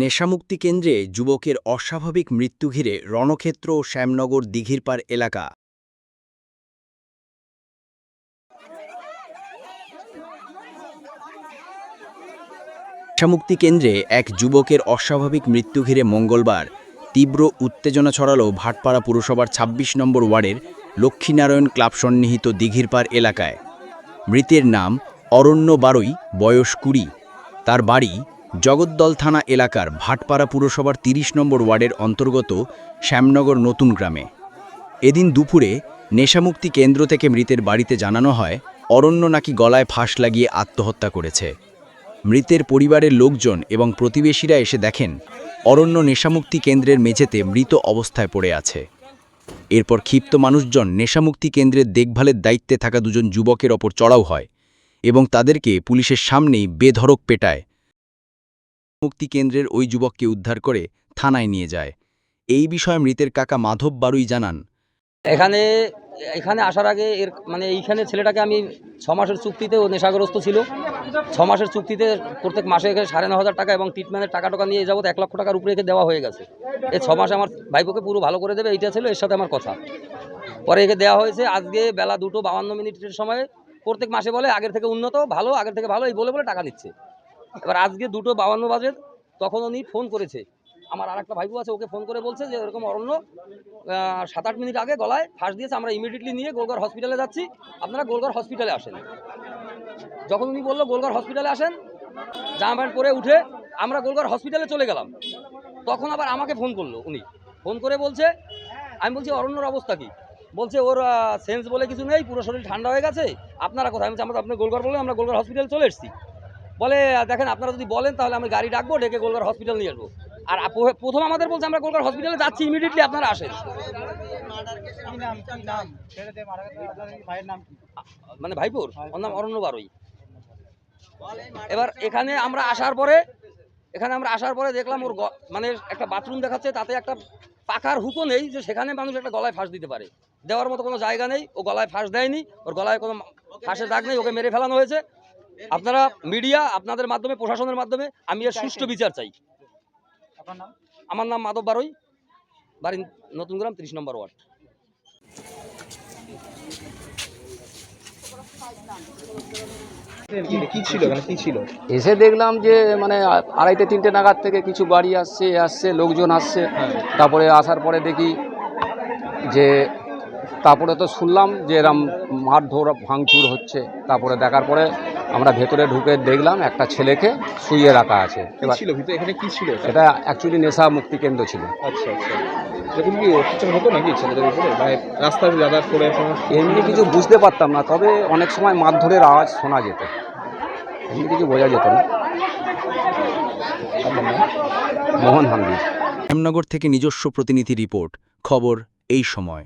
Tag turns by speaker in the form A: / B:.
A: নেশামুক্তি কেন্দ্রে যুবকের অস্বাভাবিক মৃত্যু ঘিরে রণক্ষেত্র ও শ্যামনগর দিঘিরপাড় এলাকা। নেশামুক্তি কেন্দ্রে এক যুবকের অস্বাভাবিক মৃত্যু ঘিরে মঙ্গলবার তীব্র উত্তেজনা ছড়ালো ভাটপাড়া পুরসভার ২৬ নম্বর ওয়ার্ডের লক্ষ্মীনারায়ণ ক্লাব সন্নিহিত দিঘিরপাড় এলাকায়। মৃতের নাম অরণ্য বারই, বয়স কুড়ি। তার বাড়ি জগদ্দল থানা এলাকার ভাটপাড়া পুরসভার ৩০ নম্বর ওয়ার্ডের অন্তর্গত শ্যামনগর নতুন গ্রামে। এদিন দুপুরে নেশামুক্তি কেন্দ্র থেকে মৃতের বাড়িতে জানানো হয়, অরণ্য নাকি গলায় ফাঁস লাগিয়ে আত্মহত্যা করেছে। মৃতের পরিবারের লোকজন এবং প্রতিবেশীরা এসে দেখেন, অরণ্য নেশামুক্তি কেন্দ্রের মেঝেতে মৃত অবস্থায় পড়ে আছে। এরপর ক্ষিপ্ত মানুষজন নেশামুক্তি কেন্দ্রের দেখভালের দায়িত্বে থাকা দুজন যুবকের ওপর চড়াও হয় এবং তাদেরকে পুলিশের সামনেই বেধড়ক পেটায়। মুক্তি কেন্দ্রের ওই যুবককে উদ্ধার করে থানায় নিয়ে যায়। এই বিষয়ে মৃতের কাকা মাধব বারুই জানান।
B: এখানে এখানে আসার আগে এর মানে এইখানে ছেলেটাকে আমি ছ মাসের চুক্তিতে ও নেশাগ্রস্ত ছিল। ছ মাসের চুক্তিতে প্রত্যেক মাসে এখানে সাড়ে ন হাজার টাকা এবং ট্রিটমেন্টের টাকা টাকা নিয়ে যাবত এক লক্ষ টাকার উপরে একে দেওয়া হয়ে গেছে। এই ছ মাসে আমার ভাইপোকে পুরো ভালো করে দেবে, এইটা ছিল, এর সাথে আমার কথা। পরে একে দেওয়া হয়েছে, আজকে বেলা দুটো বাউান্ন মিনিটের সময় প্রত্যেক মাসে বলে আগের থেকে উন্নত, ভালো, আগের থেকে ভালো, এই বলে বলে টাকা নিচ্ছে এবার আজকে দুটো বাউান্ন বাজে, তখন উনি ফোন করেছে। আমার আর একটা ভাইপো আছে, ওকে ফোন করে বলছে যে, এরকম অরণ্য সাত আট মিনিট আগে গলায় ফাঁস দিয়েছে, আমরা ইমিডিয়েটলি নিয়ে গোলঘর হসপিটালে যাচ্ছি। আপনারা গোলঘর হসপিটালে আসেন। যখন উনি বলল গোলঘর হসপিটালে আসেন জামা প্যান্ট পরে উঠে আমরা গোলঘর হসপিটালে চলে গেলাম। তখন আবার আমাকে ফোন করল উনি। ফোন করে বলছে, আমি বলছি, অরণ্যর অবস্থা কি? বলছে, ওর সেন্স বলে কিছু নেই, পুরো শরীর ঠান্ডা হয়ে গেছে। আপনারা কোথায়? আমি আমরা আপনি গোলঘর বলে আমরা গোলঘর হসপিটালে চলে এসেছি। বলে দেখেন, আপনারা যদি বলেন, তাহলে আমি গাড়ি ডাকবো, ডেকে গোলঘর হসপিটাল নিয়ে আসব। আর প্রথম আমাদের বলছে, আমরা গোলঘর হসপিটালে যাচ্ছি ইমিডিয়েটলি আপনারা আসেন। মানে ভাইপুর? ওর নাম অরণ্য বারই। এবার এখানে আমরা আসার পরে, এখানে আমরা আসার পরে দেখলাম ওর মানে একটা বাথরুম দেখাচ্ছে, তাতে একটা পাকার হুকো নেই যে সেখানে মানুষ একটা গলায় ফাঁস দিতে পারে। দেওয়ার মতো কোনো জায়গা নেই, ও গলায় ফাঁস দেয়নি, ওর গলায় কোনো ফাঁসের দাগ নেই, ওকে মেরে ফেলানো হয়েছে। আপনারা মিডিয়া আপনাদের মাধ্যমে প্রশাসনের মাধ্যমে আমি এর সুষ্ঠু বিচার চাই। আমার নাম মাধব বারই। বাড়ি নতুন গ্রাম ত্রিশ নম্বর ওয়ার্ড।
C: কি কি ছিল? মানে কি ছিল?
D: এসে দেখলাম যে মানে আড়াইটে তিনটে নাগাদ থেকে কিছু গাড়ি আসছে আসছে লোকজন আসছে। তারপরে আসার পরে দেখি যে তারপরে তো শুনলাম যে এরম মারধর ভাঙচুর হচ্ছে। তারপরে দেখার পরে আমরা ভেতরে ঢুকে দেখলাম একটা ছেলেকে শুয়ে রাখা আছে। এবার
C: ছিল? ভিতরে এখানে কি ছিল?
D: এটা অ্যাকচুয়ালি নেশা মুক্তি কেন্দ্র ছিল।
C: আচ্ছা আচ্ছা। এরকম কি কিছু হতো নাকি ছেলেদের উপরে? মানে রাস্তায় যাতায়াত করে
D: এমনি কিছু বুঝতে পারতাম না তবে অনেক সময় মারধরের আওয়াজ শোনা যেত। এমনি কিছু বোঝা যেত না। মোহন হামদির
A: শ্যামনগর থেকে নিজস্ব প্রতিনিধি রিপোর্ট খবর এই সময়।